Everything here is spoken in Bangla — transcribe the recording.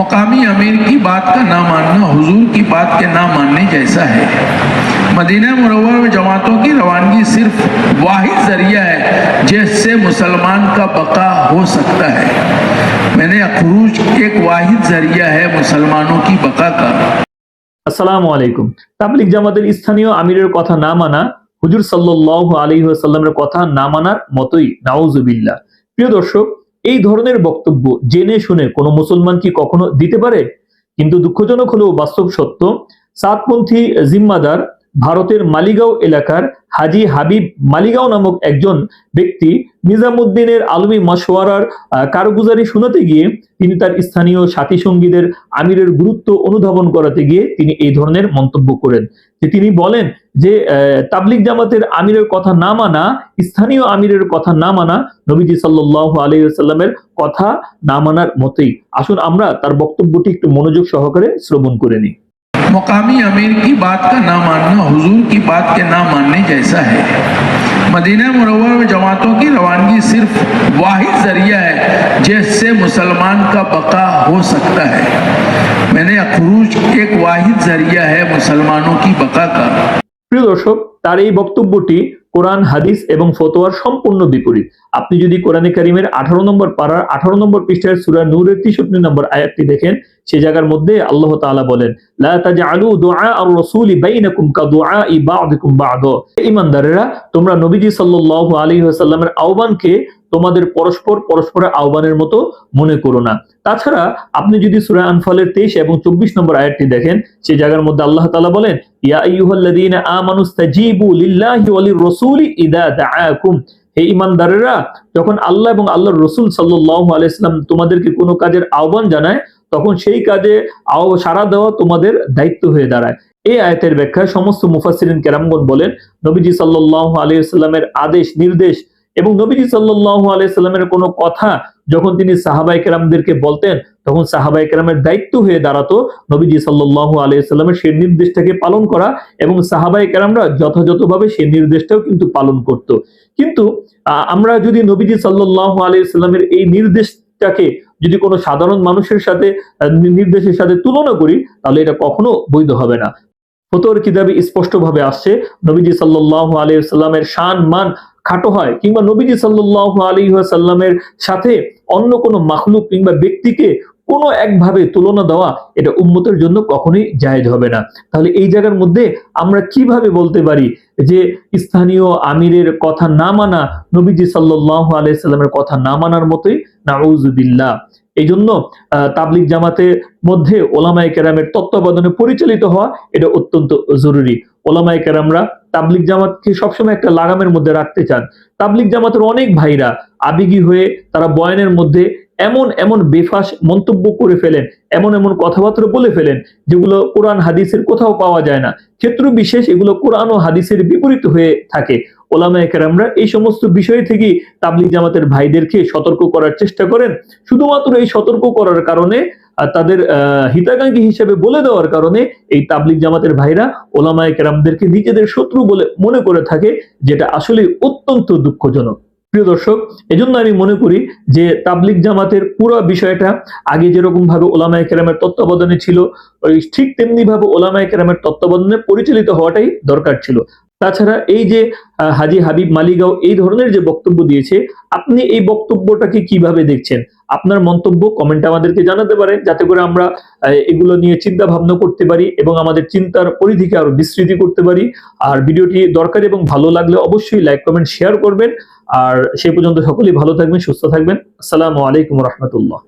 मुकामी अमीर की बात का ना मानना हुजूर की बात के ना मानने जैसा है मदीना मुनव्वर में जमातों की रवानगी सिर्फ वाहिद जरिया है जिससे मुसलमान का बका हो सकता है मैंने अखरूज एक वाहिद जरिया है मुसलमानों की बका का আসসালামু আলাইকুম তাবলিগ জামাতের স্থানীয় আমিরের কথা না মানা হুজুর সাল্লাল্লাহু আলাইহি ওয়াসাল্লামের কথা না মানার মতোই নাউজুবিল্লাহ প্রিয় দর্শক এই ধরনের বক্তব্য জেনে শুনে কোনো মুসলমান কি কখনো দিতে পারে? কিন্তু দুঃখজনক হলেও বাস্তব সত্য, সাতপন্থী জিম্মাদার ভারতের মালিগাঁও এলাকার হাজি হাবিব মালিগাঁও নামক একজন ব্যক্তি নিজামুদ্দিনের আলমী আহ, কারগুজারি শোনাতে গিয়ে তিনি তার স্থানীয় সাথী সঙ্গীদের আমিরের গুরুত্ব অনুধাবন করাতে গিয়ে তিনি এই ধরনের মন্তব্য করেন যে তিনি বলেন যে আহ, তাবলিগ জামাতের আমিরের কথা না মানা স্থানীয় আমিরের কথা না মানা নবীজি সাল্লাহ আলাইসাল্লামের কথা না মানার মতোই। আসুন আমরা তার বক্তব্যটি একটু মনোযোগ সহকারে শ্রবণ করে নিই। मुकामी अमीर की बात का ना मानना हुजूर की बात के ना मानने जैसा है मदीना मुनव्वर में जमातों की रवानगी सिर्फ वाहिद जरिया है जिससे मुसलमान का बका हो सकता है मैंने अखरूज एक वाहिद जरिया है मुसलमानों की बका का প্রিয় দর্শক তার এই বক্তব্যটি কোরআন হাদিস এবং ফতোয়ার সম্পূর্ণ বিপরীত আপনি যদি কোরআনে কারিমের আঠারো নম্বর পাড়ার আঠারো নম্বর পৃষ্ঠার সুরা নূরের তেষট্টি নম্বর আয়াতটি দেখেন, সে জায়গার মধ্যে আল্লাহ তাআলা বলেন তোমরা নবীজি আহ্বানকে তোমাদের পরস্পর পরস্পরের আহ্বানের মতো মনে করো না। তাছাড়া আপনি যদি সূরা আনফালের 23 এবং 24 নম্বর আয়াতটি দেখেন সেই জায়গার মধ্যে আল্লাহ তাআলা বলেন, ইয়া দাআকুম। হে ঈমানদারেরা যখন আল্লাহ এবং আল্লাহর রসুল সাল্লাল্লাহু আলাইহি সাল্লাম তোমাদেরকে কোনো কাজের আহ্বান জানায়, তখন সেই কাজে সাড়া দেওয়া তোমাদের দায়িত্ব হয়ে দাঁড়ায়। এই আয়াতের ব্যাখ্যায় সমস্ত মুফাসসিরিন কেরামগণ বলেন, নবীজি সাল্লাল্লাহু আলাইহিসাল্লামের আদেশ, নির্দেশ এবং নবীজি সাল্লাল্লাহু আলাইহি সাল্লামের কোনো কথা যখন তিনি সাহাবাই কেরামদেরকে বলতেন তখন সাহাবায়ে কেরামের দায়িত্ব হয়ে দাঁড়াতো নবীজি সাল্লাল্লাহু আলাইহি সাল্লামের সেই নির্দেশটাকে পালন করা এবং সাহাবায়ে কেরামরা যথাযথভাবে সেই নির্দেশটাও কিন্তু পালন করত। কিন্তু আমরা যদি নবীজি সাল্লাল্লাহু আলাইহি সাল্লামের এই নির্দেশটাকে যদি কোনো সাধারণ মানুষের সাথে নির্দেশের সাথে তুলনা করি, তাহলে এটা কখনো বৈধ হবে না। ফতোয়ার কিতাবে স্পষ্টভাবে আসছে, নবীজি সাল্লাল্লাহু আলাইহি সাল্লামের শান, মান খাটো হয় কিংবা নবীজি সাল্লাল্লাহু আলাইহি সাল্লামের সাথে অন্য কোনো মাখলুক কিংবা ব্যক্তিকে কোনো একভাবে তুলনা দেওয়া এটা উম্মতের জন্য কখনোই জায়েজ হবে না। তাহলে এই জায়গার মধ্যে আমরা কীভাবে বলতে পারি যে স্থানীয় আমিরের কথা না মানা নবীজি সাল্লাল্লাহু আলাইসাল্লামের কথা না মানার মতোই? নাউজুবিল্লাহ এই জন্য আহ, তাবলিগ জামাতের মধ্যে ওলামায়ে কেরামের তত্ত্বাবধানে পরিচালিত হওয়া এটা অত্যন্ত জরুরি। ওলামায়ে কেরামরা তাবলিগ জামাতকে সবসময় একটা লাগামের মধ্যে রাখতে চান। তাবলিগ জামাতের অনেক ভাইরা আবেগী হয়ে তারা বয়ানের মধ্যে এমন এমন বেফাস মন্তব্য করে ফেলেন, এমন এমন কথাবার্তা বলে ফেলেন, যেগুলো কোরআন হাদিসের কোথাও পাওয়া যায় না। ক্ষেত্র বিশেষ, এগুলো কোরআন ও হাদিসের বিপরীত হয়ে থাকে। ওলামায়ে কেরামরা এই সমস্ত বিষয় থেকে তাবলিগ জামাতের ভাইদেরকে সতর্ক করার চেষ্টা করেন। শুধুমাত্র এই সতর্ক করার কারণে তাদের হিতাকাঙ্ক্ষী হিসেবে বলে দেওয়ার কারণে এই তাবলিগ জামাতের ভাইরা ওলামায়ে কেরামদেরকে নিজেদের শত্রু বলে মনে করে থাকে, যেটা আসলে অত্যন্ত দুঃখজনক। প্রিয় দর্শক, এজন্য আমি মনে করি যে তাবলিক জামাতের পুরো বিষয়টা আগে যেরকম ভাবে ওলামায় কেরামের তত্ত্বাবধানে ছিল, ওই ঠিক তেমনি ভাবে ওলামায় কেরামের তত্ত্বাবধানে পরিচালিত হওয়াটাই দরকার ছিল। তাছাড়া এই যে হাজি হাবিব মালিগাঁও এই ধরনের যে বক্তব্য দিয়েছে, আপনি এই বক্তব্যটাকে কীভাবে দেখছেন? আপনার মন্তব্য কমেন্ট আমাদেরকে জানাতে পারেন, যাতে করে আমরা এগুলো নিয়ে চিন্তা ভাবনা করতে পারি এবং আমাদের চিন্তার পরিধিকে আরও বিস্তৃতি করতে পারি। আর ভিডিওটি দরকারি এবং ভালো লাগলে অবশ্যই লাইক কমেন্ট শেয়ার করবেন। আর সেই পর্যন্ত সকলেই ভালো থাকবেন, সুস্থ থাকবেন। আসসালামু আলাইকুম রহমতুল্লাহ।